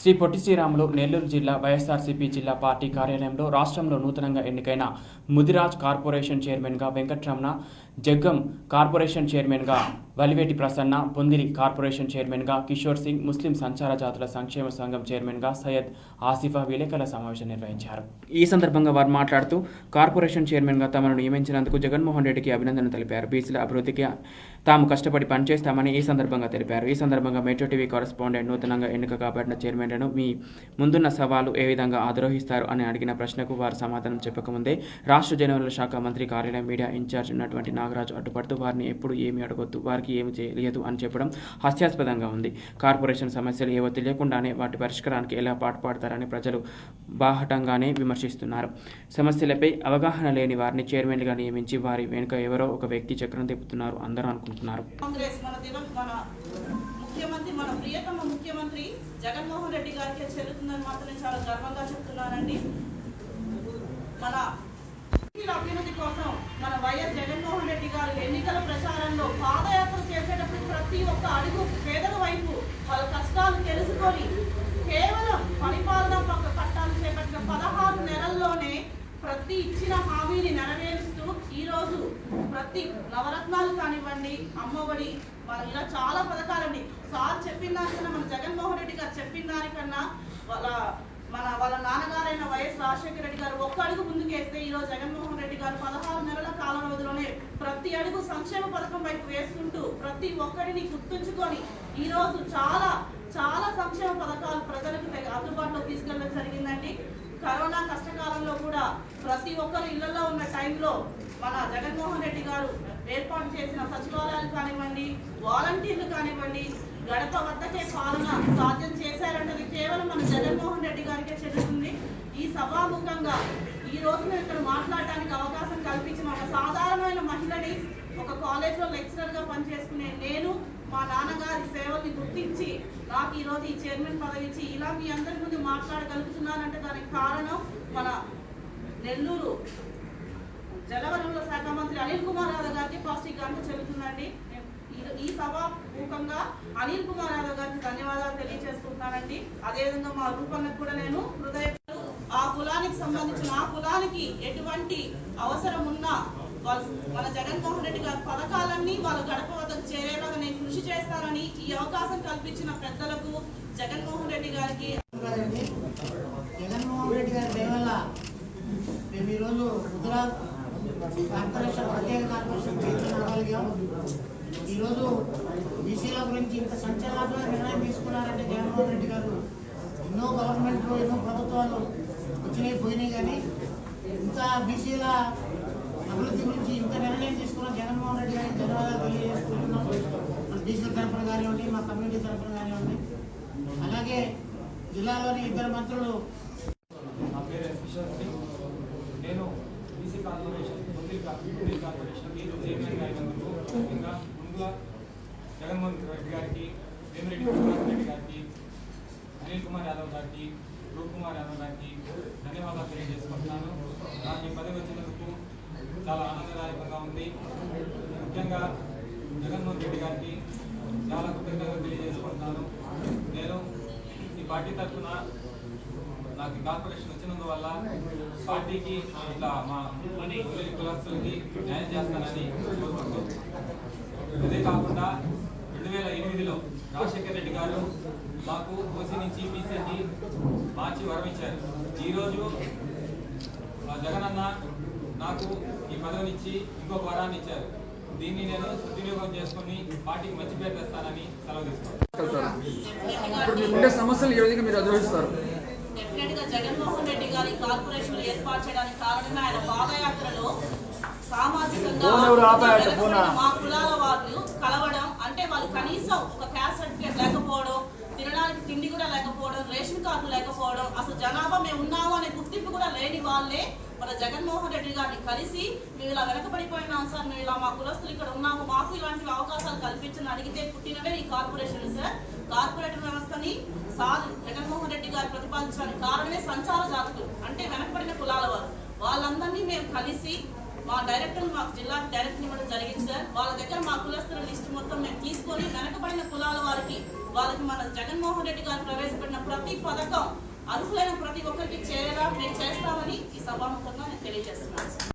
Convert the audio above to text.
శ్రీ పొట్టి శ్రీరాములు నెల్లూరు జిల్లా వైఎస్ఆర్సీపీ జిల్లా పార్టీ కార్యాలయంలో రాష్ట్రంలో నూతనంగా ఎన్నికైన ముదిరాజ్ కార్పొరేషన్ చైర్మన్గా వెంకట్రమణ జగ్గం కార్పొరేషన్ చైర్మన్గా వలివేటి ప్రసన్న పొందిరి కార్పొరేషన్ చైర్మన్గా కిషోర్ సింగ్ ముస్లిం సంచార జాతుల సంక్షేమ సంఘం చైర్మన్గా సయ్యద్ ఆసిఫా విలేకరుల సమావేశం నిర్వహించారు. ఈ సందర్భంగా వారు మాట్లాడుతూ కార్పొరేషన్ చైర్మన్గా తమను నియమించినందుకు జగన్మోహన్ రెడ్డికి అభినందనలు తెలిపారు. బీసీల అభివృద్ధికి తాము కష్టపడి పనిచేస్తామని ఈ సందర్భంగా తెలిపారు. ఈ సందర్భంగా మెట్రో టీవీ కరస్పాండెంట్ నూతనంగా ఎన్నిక కాబడిన చైర్మన్లను మీ ముందున్న సవాలు ఏ విధంగా ఆద్రోహిస్తారు అని అడిగిన ప్రశ్నకు వారు సమాధానం చెప్పకముందే రాష్ట్ర జనవరుల శాఖ మంత్రి కార్యాలయం మీడియా ఇన్ఛార్జ్ ఉన్నటువంటి నాగరాజు అడ్డుపడుతూ వారిని ఎప్పుడు ఏమి అడగొద్దు వారికి ఏమి తెలియదు అని చెప్పడం హాస్యాస్పదంగా ఉంది. కార్పొరేషన్ సమస్యలు ఏవో తెలియకుండానే వాటి పరిష్కారానికి ఎలా పాటుపడతారని ప్రజలు బాహటంగానే విమర్శిస్తున్నారు. సమస్యలపై అవగాహన లేని వారిని చైర్మన్గా నియమించి వారి వెనుక ఎవరో ఒక వ్యక్తి చక్రం తిప్పుతున్నారు అందరూ అనుకుంటున్నారు. ముఖ్యమంత్రి మన ప్రియతమ ముఖ్యమంత్రి జగన్మోహన్ రెడ్డి గారికి చెల్లుతుందని మాత్రం చాలా గర్వంగా చెప్తున్నానండి మన అభ్యున్నతి కోసం మన వైఎస్ జగన్మోహన్ రెడ్డి గారు ఎన్నికల ప్రచారంలో పాదయాత్ర చేసేటప్పుడు ప్రతి ఒక్క అడుగు పేదల వైపు వాళ్ళ కష్టాలు తెలుసుకొని కేవలం పరిపాలన పక్క పట్టాలు చేపట్టిన పదహారు నెలల్లోనే ప్రతి ఇచ్చిన హామీని నెరవేరుస్తూ ఈ రోజు ప్రతి నవరత్నాలు కానివ్వండి అమ్మఒడి వాళ్ళ ఇలా చాలా పథకాలండి. సార్ చెప్పిన దానికన్నా మన జగన్మోహన్ రెడ్డి గారు చెప్పిన దానికన్నా వాళ్ళ మన వాళ్ళ నాన్నగారైన వైఎస్ రాజశేఖర రెడ్డి గారు ఒక్క అడుగు ముందుకేస్తే ఈ రోజు జగన్మోహన్ రెడ్డి గారు పదహారు ప్రతి అడుగు సంక్షేమ పథకం వైపు వేసుకుంటూ ప్రతి ఒక్కరిని గుర్తుంచుకొని ఈరోజు చాలా చాలా సంక్షేమ పథకాలు ప్రజలకు అందుబాటులో తీసుకెళ్ళడం జరిగిందండి. కరోనా కష్టకాలంలో కూడా ప్రతి ఒక్కరు ఇళ్ళలో ఉన్న టైంలో మన జగన్మోహన్ రెడ్డి గారు ఏర్పాటు చేసిన సచివాలయాలు కానివ్వండి వాలంటీర్లు కానివ్వండి గడప వద్దకే పాలన సాధ్యం చేశారంటది కేవలం మన జగన్మోహన్ రెడ్డి గారికే చెందుతుంది. ఈ సభాముఖంగా ఈ రోజు ఇక్కడ మాట్లాడడానికి అవకాశం కల్పించిన ఒక సాధారణమైన మహిళని ఒక కాలేజ్లో లెక్చరర్గా పనిచేసుకునే నేను మా నాన్నగారి సేవల్ని గుర్తించి నాకు ఈరోజు ఈ చైర్మన్ పదవి ఇచ్చి ఇలా మీ అందరి ముందు మాట్లాడగలుగుతున్నానంటే దానికి కారణం మన నెల్లూరు జలవనరుల శాఖ మంత్రి అనిల్ కుమార్ యాదవ్ గారికి ఫస్ట్ ఈ గంట చెబుతుందండి ఈ- సభాముఖంగా అనిల్ కుమార్ యాదవ్ గారికి ధన్యవాదాలు తెలియజేసుకుంటున్నానండి. అదేవిధంగా మా రూపంలో కూడా నేను హృదయ ఆ కులానికి సంబంధించిన ఆ కులానికి ఎటువంటి అవసరం ఉన్నా మన జగన్మోహన్ రెడ్డి గారి పథకాలన్నీ వాళ్ళ గడప వద్దకు చేరేలాగా నేను కృషి చేస్తానని ఈ అవకాశం కల్పించిన పెద్దలకు జగన్మోహన్ రెడ్డి గారికి జగన్మోహన్ రెడ్డి గారి దయవల్ల మేము ఈరోజు గుజరాత్ కార్పొరేషన్ ప్రత్యేక కార్పొరేషన్ చేస్తున్నాం ఈరోజు బీసీల గురించి ఇంత సంచలనాత్మక నిర్ణయం తీసుకున్నారంటే జగన్మోహన్ రెడ్డి గారు. ఎన్నో గవర్నమెంట్లు ఎన్నో ప్రభుత్వాలు బీసీల అభివృద్ధి గురించి ఇంత నిర్ణయం తీసుకున్న జగన్మోహన్ రెడ్డి గారికి ధన్యవాదాలు తెలియజేసుకుంటున్నాం. మన బీసీల తరఫున కానివ్వండి మా కమ్యూనిటీ తరఫున కానివ్వండి. అలాగే జిల్లాలోని ఇద్దరు మంత్రులు నా పేరు ఎస్ నేను బీసీ కార్పొరేషన్ కార్పొరేషన్ చైర్మన్ ముందుగా జగన్మోహన్ రెడ్డి గారికి వేమిరెడ్డి రెడ్డి గారికి అనిల్ కుమార్ యాదవ్ గారికి రూపుకుమార్ యాదవ్ గారికి ధన్యవాదాలు తెలియజేసుకుంటున్నాను. నాకు ఈ పదవి వచ్చినందుకు చాలా ఆనందదాయకంగా ఉంది. ముఖ్యంగా జగన్మోహన్ రెడ్డి గారికి చాలా కృతజ్ఞతలు తెలియజేసుకుంటున్నాను. నేను ఈ పార్టీ తరఫున నాకు ఈ కార్పొరేషన్ వచ్చినందువల్ల పార్టీకి ఇట్లా మా కులస్తులకి న్యాయం చేస్తానని కోరుకుంటూ. అదే కాకుండా రెండు వేల ఎనిమిదిలో రాజశేఖర్ రెడ్డి గారు మాకు ఓసీ నుంచి బీసీకి మార్చి వరమిచ్చారు. ఈరోజు జగనన్న నాకు ఈ పదవినిచ్చి ఇంకొక వరాన్ని ఇచ్చారు. దీన్ని నేను సద్వినియోగం చేసుకుని పార్టీకి మంచి పేరు తెస్తానని సెలవు తీసుకుంటాను ఇప్పుడు మీకుండే సమస్యలు ఏ విధంగా మీరు అధిరోహిస్తారు డెఫినెట్గా జగన్మోహన్ రెడ్డి గారి కార్పొరేషన్ ఏర్పాటు చేయడానికి కారణమే ఆయన పాదయాత్రలో సామాజికంగా? మా కులాల వాళ్ళు కలవడం వాళ్ళు కనీసం ఒక క్యాస్ట్ సర్టిఫికేట్ లేకపోవడం తినడానికి తిండి కూడా లేకపోవడం రేషన్ కార్డు లేకపోవడం అసలు జనాభా మేము ఉన్నాము అనే గుర్తింపు కూడా లేని వాళ్ళే మన జగన్మోహన్ రెడ్డి గారిని కలిసి మేము ఇలా వెనకబడిపోయినాం సార్ మేము ఇలా మా కులస్తులు ఇక్కడ ఉన్నాము మాకు ఇలాంటి అవకాశాలు కల్పించని అడిగితే పుట్టినవే ఈ కార్పొరేషన్ సార్. కార్పొరేటర్ వ్యవస్థని సార్ జగన్మోహన్ రెడ్డి గారు ప్రతిపాదించడానికి కారణమే సంచార జాతులు అంటే వెనకబడిన కులాల వారు. వాళ్ళందరినీ మేము కలిసి మా డైరెక్టర్ మాకు జిల్లా డైరెక్టర్ ఇవ్వడం జరిగింది సార్. వాళ్ళ దగ్గర మా కులస్తుల లిస్ట్ మొత్తం మేము తీసుకొని వెనకబడిన కులాల వారికి వాళ్ళకి మన జగన్మోహన్ రెడ్డి గారు ప్రవేశపెట్టిన ప్రతి పథకం అర్హులైన ప్రతి ఒక్కరికి చేరేలా మేము చేస్తామని ఈ సభాముఖంగా నేను తెలియజేస్తున్నాను